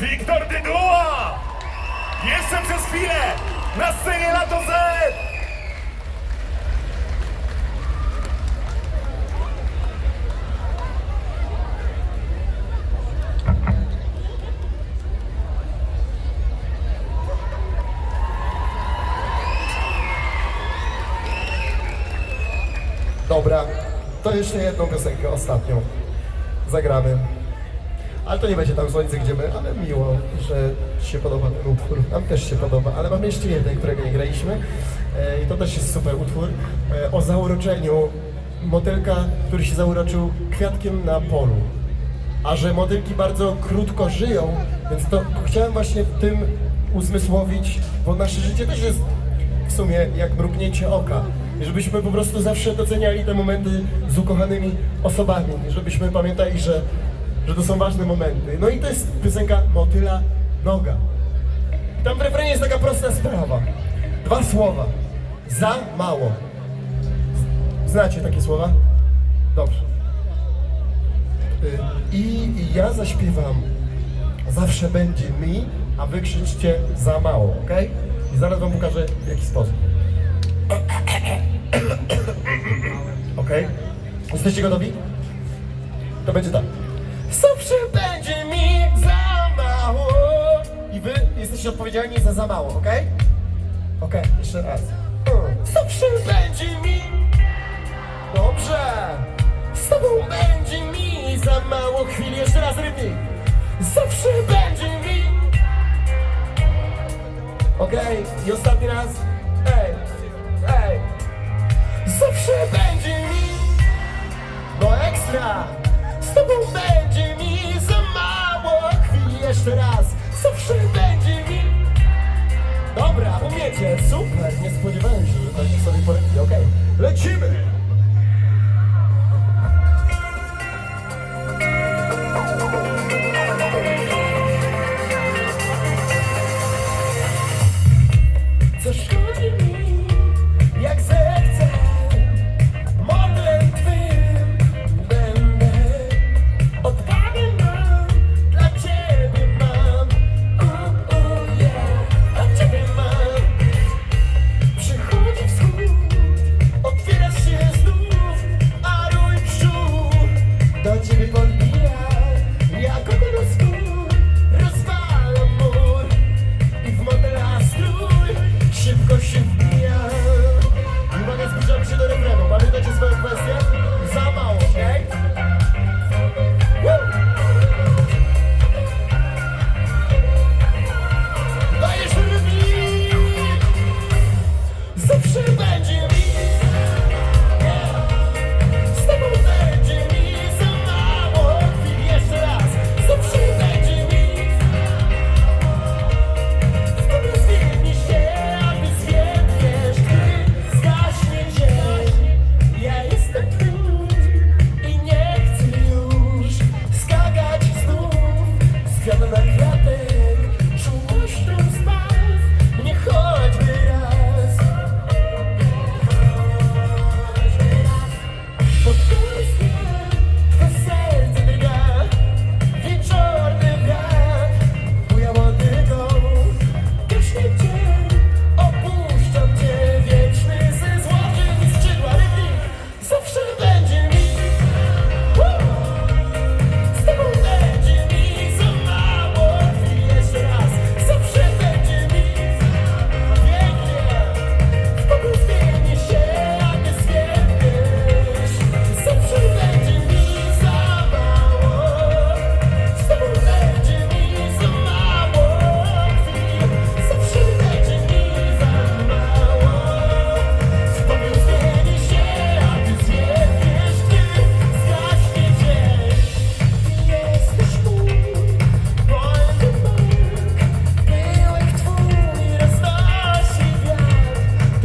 Wiktor Dyduła! Jeszcze przez chwilę na scenie Lato Z! Dobra, to jeszcze jedną piosenkę, ostatnią. Zagramy. Ale to nie będzie tam słońce, gdzie my, ale miło, że się podoba ten utwór. Nam też się podoba, ale mamy jeszcze jeden, którego nie graliśmy. E, I to też jest super utwór. E, o zauroczeniu motylka, który się zauroczył kwiatkiem na polu. A że motylki bardzo krótko żyją, więc to chciałem właśnie w tym uzmysłowić, bo nasze życie też jest w sumie jak mrugnięcie oka. I żebyśmy po prostu zawsze doceniali te momenty z ukochanymi osobami. I żebyśmy pamiętali, że, że to są ważne momenty. No i to jest piosenka Motyla Noga. Tam w refrenie jest taka prosta sprawa. Dwa słowa. Za mało. Znacie takie słowa? Dobrze. Y, I ja zaśpiewam Zawsze będzie mi, a wy krzyczcie za mało, ok? I zaraz wam pokażę w jaki sposób. Ok? Jesteście gotowi? To będzie tak. Zawsze będzie mi za mało. I wy jesteście odpowiedzialni za za mało, ok? Ok, jeszcze raz. Zawsze będzie mi Dobrze! Z tobą będzie mi za mało chwil. Jeszcze raz rybnik. Zawsze będzie mi. Okej, i ostatni raz. Ej, ej. Zawsze będzie mi. No ekstra! Z tobą będzie Jeszcze raz. Zawsze będzie mi. Dobra, umiecie, super. Nie spodziewałem się, że tak sobie poradzili. Okej, lecimy!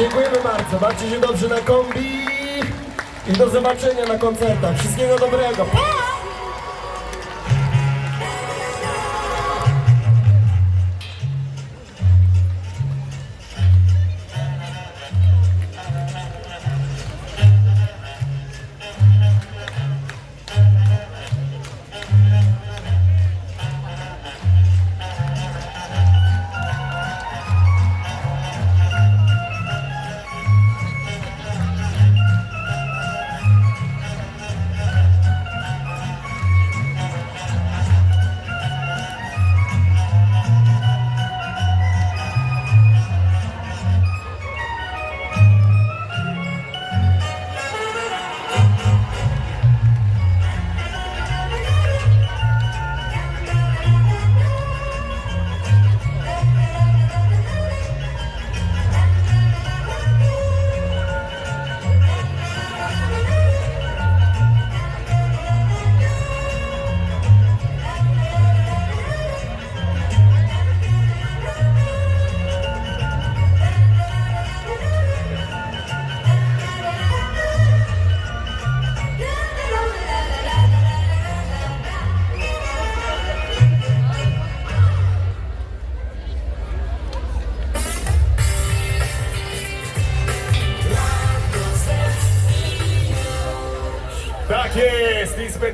Dziękujemy bardzo. Bawcie się dobrze na kombi. I do zobaczenia na koncertach. Wszystkiego dobrego. Pa!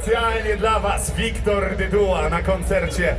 Specjalnie dla Was Wiktor Dyduła na koncercie